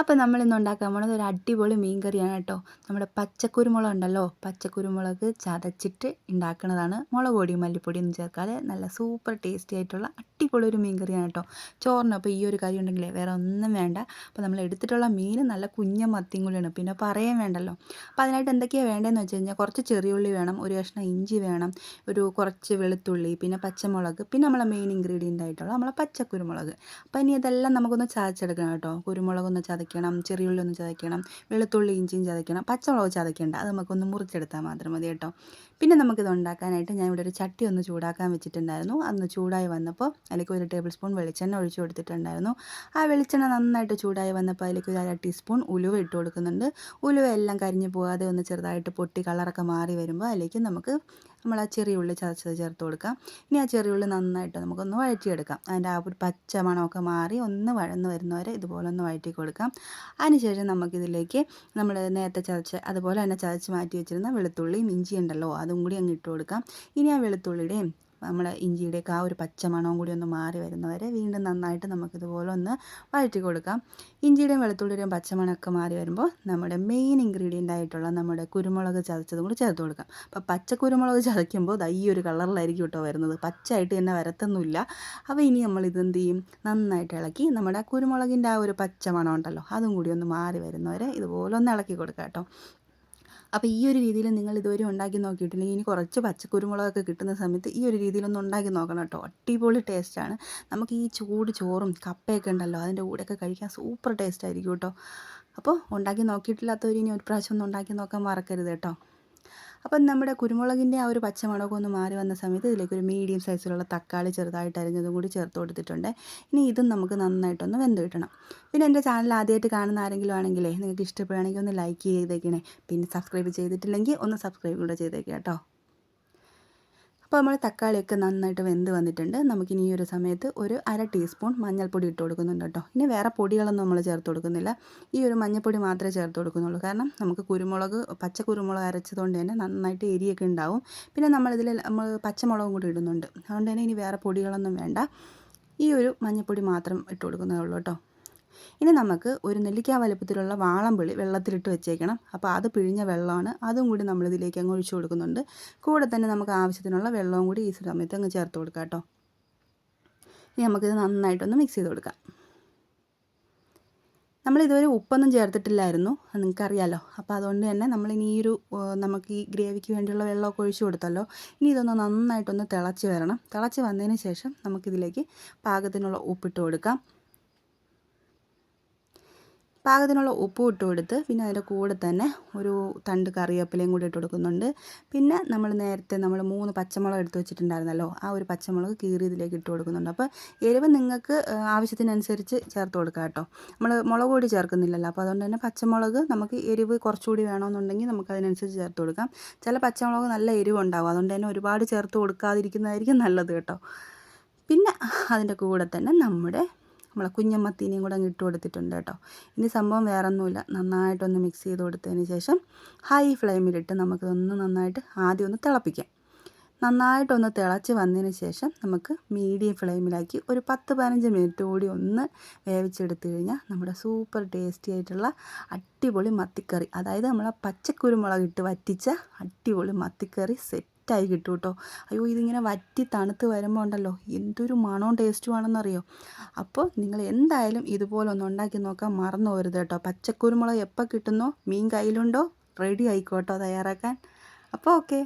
അപ്പോൾ നമ്മൾ ഇന്ന് ഉണ്ടാക്കാൻ പോണത് ഒരു അടിപൊളി മീൻ കറിയാണ് കേട്ടോ. നമ്മുടെ പച്ചക്കുരുമുളക് ഉണ്ടല്ലോ പച്ചക്കുരുമുളക് ചതച്ചിട്ട് ഉണ്ടാക്കുന്നതാണ്. മുളക് പൊടിയും മല്ലിപ്പൊടിയും ഒന്നും ചേർക്കാതെ നല്ല സൂപ്പർ ടേസ്റ്റി ആയിട്ടുള്ള അടിപൊളി ഒരു മീൻ കറിയാണ് കേട്ടോ ചോറിനപ്പോൾ ഈ ഒരു കറി ഉണ്ടെങ്കിൽ വേറെ ഒന്നും വേണ്ട. അപ്പോൾ നമ്മൾ എടുത്തിട്ടുള്ള മീൻ നല്ല കുഞ്ഞ മത്തിയും കൂടിയാണ്. പിന്നെ പറയാൻ വേണ്ടല്ലോ. അപ്പോൾ അതിനായിട്ട് എന്തൊക്കെയാണ് വേണ്ടതെന്ന് വെച്ച് കഴിഞ്ഞാൽ കുറച്ച് ചെറിയുള്ളി വേണം ഒരു കഷ്ണം ഇഞ്ചി വേണം ഒരു കുറച്ച് വെളുത്തുള്ളി പിന്നെ പച്ചമുളക് പിന്നെ നമ്മളെ മെയിൻ ഇൻഗ്രീഡിയന്റ് ആയിട്ടുള്ള നമ്മളെ പച്ചക്കുരുമുളക്. അപ്പോൾ ഇനി ഇതെല്ലാം നമുക്കൊന്ന് ചതച്ചെടുക്കണം കേട്ടോ. കുരുമുളകൊന്ന് ചതയ്ക്കണം ചെറിയുള്ളി ഒന്ന് ചതയ്ക്കണം വെളുത്തുള്ളി ഇഞ്ചിയും ചതയ്ക്കണം പച്ചമുളക് ചതയ്ക്കേണ്ട അത് നമുക്കൊന്ന് മുറിച്ചെടുത്താൽ മാത്രം മതി കേട്ടോ. പിന്നെ നമുക്കിത് ഉണ്ടാക്കാനായിട്ട് ഞാൻ ഇവിടെ ഒരു ചട്ടി ഒന്ന് ചൂടാക്കാൻ വെച്ചിട്ടുണ്ടായിരുന്നു. അന്ന് ചൂടായി വന്നപ്പോൾ അതിലേക്ക് ഒരു ടേബിൾ സ്പൂൺ വെളിച്ചെണ്ണ ഒഴിച്ചു കൊടുത്തിട്ടുണ്ടായിരുന്നു. ആ വെളിച്ചെണ്ണ നന്നായിട്ട് ചൂടായി വന്നപ്പോൾ അതിലേക്ക് ഒരു അര ടീസ്പൂൺ ഉലുവ ഇട്ട് കൊടുക്കുന്നുണ്ട്. ഉലുവ എല്ലാം കരിഞ്ഞു പോകാതെ ഒന്ന് ചെറുതായിട്ട് പൊട്ടി കളറൊക്കെ മാറി വരുമ്പോൾ അതിലേക്ക് നമുക്ക് നമ്മൾ ആ ചെറിയ ഉള്ളി ചതച്ചത് ചേർത്ത് കൊടുക്കാം. ഇനി ആ ചെറിയ ഉള്ളി നന്നായിട്ട് നമുക്കൊന്ന് വഴറ്റിയെടുക്കാം. അതിന്റെ ആ ഒരു പച്ച മണമൊക്കെ മാറി ഒന്ന് വഴന്ന് വരുന്നവരെ ഇതുപോലെ ഒന്ന് വഴറ്റി കൊടുക്കാം. അതിനുശേഷം നമുക്കിതിലേക്ക് നമ്മൾ നേരത്തെ ചതച്ച് അതുപോലെ തന്നെ ചതച്ച് മാറ്റി വെച്ചിരുന്ന വെളുത്തുള്ളിയും ഇഞ്ചി ഉണ്ടല്ലോ അതും കൂടി അങ്ങ് ഇട്ട് കൊടുക്കാം. ഇനി ആ വെളുത്തുള്ളിയുടെയും നമ്മുടെ ഇഞ്ചിയുടെയൊക്കെ ആ ഒരു പച്ച മണവും കൂടി ഒന്ന് മാറി വരുന്നവരെ വീണ്ടും നന്നായിട്ട് നമുക്കിതുപോലെ ഒന്ന് വഴറ്റി കൊടുക്കാം. ഇഞ്ചിയുടെയും വെളുത്തുള്ളിയുടെയും പച്ചമണമൊക്കെ മാറി വരുമ്പോൾ നമ്മുടെ മെയിൻ ഇൻഗ്രീഡിയന്റ് ആയിട്ടുള്ള നമ്മുടെ കുരുമുളക് ചതച്ചതും കൂടി ചേർത്ത് കൊടുക്കാം. അപ്പോൾ പച്ച കുരുമുളക് ചതയ്ക്കുമ്പോൾ ഈ ഒരു കളറിലായിരിക്കും കേട്ടോ വരുന്നത്. പച്ചയായിട്ട് തന്നെ വരത്തൊന്നുമില്ല. അപ്പോൾ ഇനി നമ്മൾ ഇതെന്ത് ചെയ്യും? നന്നായിട്ട് ഇളക്കി നമ്മുടെ കുരുമുളകിന്റെ ആ ഒരു പച്ച മണം ഉണ്ടല്ലോ അതും കൂടി ഒന്ന് മാറി വരുന്നവരെ ഇതുപോലെ ഒന്ന് ഇളക്കി കൊടുക്കാം കേട്ടോ. അപ്പോൾ ഈ ഒരു രീതിയിൽ നിങ്ങൾ ഇതുവരെ ഉണ്ടാക്കി നോക്കിയിട്ടില്ലെങ്കിൽ ഇനി കുറച്ച് പച്ചക്കുരുമുളകൊക്കെ കിട്ടുന്ന സമയത്ത് ഈ ഒരു രീതിയിലൊന്ന് ഉണ്ടാക്കി നോക്കണം കേട്ടോ. അടിപൊളി ടേസ്റ്റാണ് നമുക്ക് ഈ ചൂട് ചോറും കപ്പയൊക്കെ ഉണ്ടല്ലോ അതിന്റെ കൂടെയൊക്കെ കഴിക്കാൻ സൂപ്പർ ടേസ്റ്റ് ആയിരിക്കും കേട്ടോ. അപ്പോൾ ഉണ്ടാക്കി നോക്കിയിട്ടില്ലാത്തവർ ഇനി ഒരു പ്രാവശ്യം ഒന്ന് ഉണ്ടാക്കി നോക്കാൻ മറക്കരുത് കേട്ടോ. അപ്പം നമ്മുടെ കുരുമുളകിന്റെ ആ ഒരു പച്ചമുളക് മാറി വന്ന സമയത്ത് ഇതിലേക്ക് ഒരു മീഡിയം സൈസിലുള്ള തക്കാളി ചെറുതായിട്ട് അരിഞ്ഞതും കൂടി ചേർത്ത് കൊടുത്തിട്ടുണ്ട്. ഇനി ഇതും നമുക്ക് നന്നായിട്ടൊന്ന് വെന്ത് കിട്ടണം. പിന്നെ എന്റെ ചാനൽ ആദ്യമായിട്ട് കാണുന്ന ആരെങ്കിലും ആണെങ്കിലേ നിങ്ങൾക്ക് ഇഷ്ടപ്പെടുകയാണെങ്കിൽ ഒന്ന് ലൈക്ക് ചെയ്തേക്കണേ. പിന്നെ സബ്സ്ക്രൈബ് ചെയ്തിട്ടില്ലെങ്കിൽ ഒന്ന് സബ്സ്ക്രൈബ് കൂടെ ചെയ്തേക്കാം കേട്ടോ. അപ്പോൾ നമ്മൾ തക്കാളിയൊക്കെ നന്നായിട്ട് വെന്ത് വന്നിട്ടുണ്ട്. നമുക്കിനി ഈ ഒരു സമയത്ത് ഒരു അര ടീസ്പൂൺ മഞ്ഞൾപ്പൊടി ഇട്ട് കൊടുക്കുന്നുണ്ട് കേട്ടോ. ഇനി വേറെ പൊടികളൊന്നും നമ്മൾ ചേർത്ത് കൊടുക്കുന്നില്ല. ഈ ഒരു മഞ്ഞൾപ്പൊടി മാത്രമേ ചേർത്ത് കൊടുക്കുന്നുള്ളൂ. കാരണം നമുക്ക് കുരുമുളക് പച്ച കുരുമുളക് അരച്ചതുകൊണ്ട് തന്നെ നന്നായിട്ട് എരിയൊക്കെ ഉണ്ടാവും. പിന്നെ നമ്മളിതിൽ നമ്മൾ പച്ചമുളകും കൂടി ഇടുന്നുണ്ട്. അതുകൊണ്ട് തന്നെ ഇനി വേറെ പൊടികളൊന്നും വേണ്ട. ഈ ഒരു മഞ്ഞൾപ്പൊടി മാത്രം ഇട്ട് കൊടുക്കുന്നതേ ഉള്ളൂ കേട്ടോ. ഇനി നമുക്ക് ഒരു നെല്ലിക്ക വലുപ്പത്തിലുള്ള വാളംപുളി വെള്ളത്തിലിട്ട് വെച്ചേക്കണം. അപ്പോൾ അത് പിഴിഞ്ഞ വെള്ളമാണ്. അതും കൂടി നമ്മൾ ഇതിലേക്ക് അങ്ങ് ഒഴിച്ചു കൊടുക്കുന്നുണ്ട്. കൂടെ തന്നെ നമുക്ക് ആവശ്യത്തിനുള്ള വെള്ളവും കൂടി ഈ സമയത്ത് അങ്ങ് ചേർത്ത് കൊടുക്കാം കേട്ടോ. ഇനി നമുക്കിത് നന്നായിട്ടൊന്ന് മിക്സ് ചെയ്ത് കൊടുക്കാം. നമ്മൾ ഇതുവരെ ഉപ്പൊന്നും ചേർത്തിട്ടില്ലായിരുന്നു. നിങ്ങൾക്കറിയാലോ. അപ്പോൾ അതുകൊണ്ട് തന്നെ നമ്മൾ ഇനി ഈ ഒരു നമുക്ക് ഈ ഗ്രേവിക്ക് വേണ്ടിയുള്ള വെള്ളമൊക്കെ ഒഴിച്ചു കൊടുത്തല്ലോ ഇനി ഇതൊന്ന് നന്നായിട്ടൊന്ന് തിളച്ച് വരണം. തിളച്ച് വന്നതിന് ശേഷം നമുക്കിതിലേക്ക് പാകത്തിനുള്ള ഉപ്പിട്ട് കൊടുക്കാം. പാകത്തിനുള്ള ഉപ്പ് ഇട്ട് കൊടുത്ത് പിന്നെ അതിന്റെ കൂടെ തന്നെ ഒരു തണ്ട് കറിവേപ്പിലയും കൂടി ഇട്ട് കൊടുക്കുന്നുണ്ട്. പിന്നെ നമ്മൾ നേരത്തെ നമ്മൾ മൂന്ന് പച്ചമുളക് എടുത്ത് വെച്ചിട്ടുണ്ടായിരുന്നല്ലോ ആ ഒരു പച്ചമുളക് കീറി ഇതിലേക്ക് ഇട്ട് കൊടുക്കുന്നുണ്ട്. അപ്പോൾ എരിവ് നിങ്ങൾക്ക് ആവശ്യത്തിനനുസരിച്ച് ചേർത്ത് കൊടുക്കാം കേട്ടോ. നമ്മൾ മുളക് പൊടി ചേർക്കുന്നില്ലല്ലോ അപ്പോൾ അതുകൊണ്ട് തന്നെ പച്ചമുളക് നമുക്ക് എരിവ് കുറച്ചുകൂടി വേണമെന്നുണ്ടെങ്കിൽ നമുക്ക് അതിനനുസരിച്ച് ചേർത്ത് കൊടുക്കാം. ചില പച്ചമുളക് നല്ല എരിവ് ഉണ്ടാവും അതുകൊണ്ട് തന്നെ ഒരുപാട് ചേർത്ത് കൊടുക്കാതിരിക്കുന്നതായിരിക്കും നല്ലത് കേട്ടോ. പിന്നെ അതിന്റെ കൂടെ തന്നെ നമ്മുടെ നമ്മളെ കുഞ്ഞമ്മത്തീനിയും കൂടെ അങ്ങ് ഇട്ട് കൊടുത്തിട്ടുണ്ട് കേട്ടോ. ഇനി സംഭവം വേറെ ഒന്നുമില്ല നന്നായിട്ടൊന്ന് മിക്സ് ചെയ്ത് കൊടുത്തതിന് ശേഷം ഹൈ ഫ്ലെയിമിലിട്ട് നമുക്കിതൊന്ന് നന്നായിട്ട് ആദ്യം ഒന്ന് തിളപ്പിക്കാം. നന്നായിട്ടൊന്ന് തിളച്ച് വന്നതിന് ശേഷം നമുക്ക് മീഡിയം ഫ്ലെയിമിലാക്കി ഒരു പത്ത് പതിനഞ്ച് മിനിറ്റ് കൂടി ഒന്ന് വേവിച്ചെടുത്ത് കഴിഞ്ഞാൽ നമ്മുടെ സൂപ്പർ ടേസ്റ്റി ആയിട്ടുള്ള അടിപൊളി മത്തിക്കറി അതായത് നമ്മളെ പച്ചക്കുരുമുളക് ഇട്ട് വറ്റിച്ച അടിപൊളി മത്തിക്കറി സെറ്റ് സെറ്റായി കിട്ടും കേട്ടോ. അയ്യോ ഇതിങ്ങനെ വറ്റി തണുത്ത് വരുമ്പോൾ ഉണ്ടല്ലോ എന്തൊരു മണവും ടേസ്റ്റും ആണെന്നറിയോ? അപ്പോൾ നിങ്ങൾ എന്തായാലും ഇതുപോലെ ഒന്ന് ഉണ്ടാക്കി നോക്കാൻ മറന്നു പോരുത് കേട്ടോ. പച്ചക്കുരുമുളക് എപ്പോൾ കിട്ടുന്നോ മീൻ കയ്യിലുണ്ടോ റെഡി ആയിക്കോട്ടോ തയ്യാറാക്കാൻ. അപ്പോൾ ഓക്കെ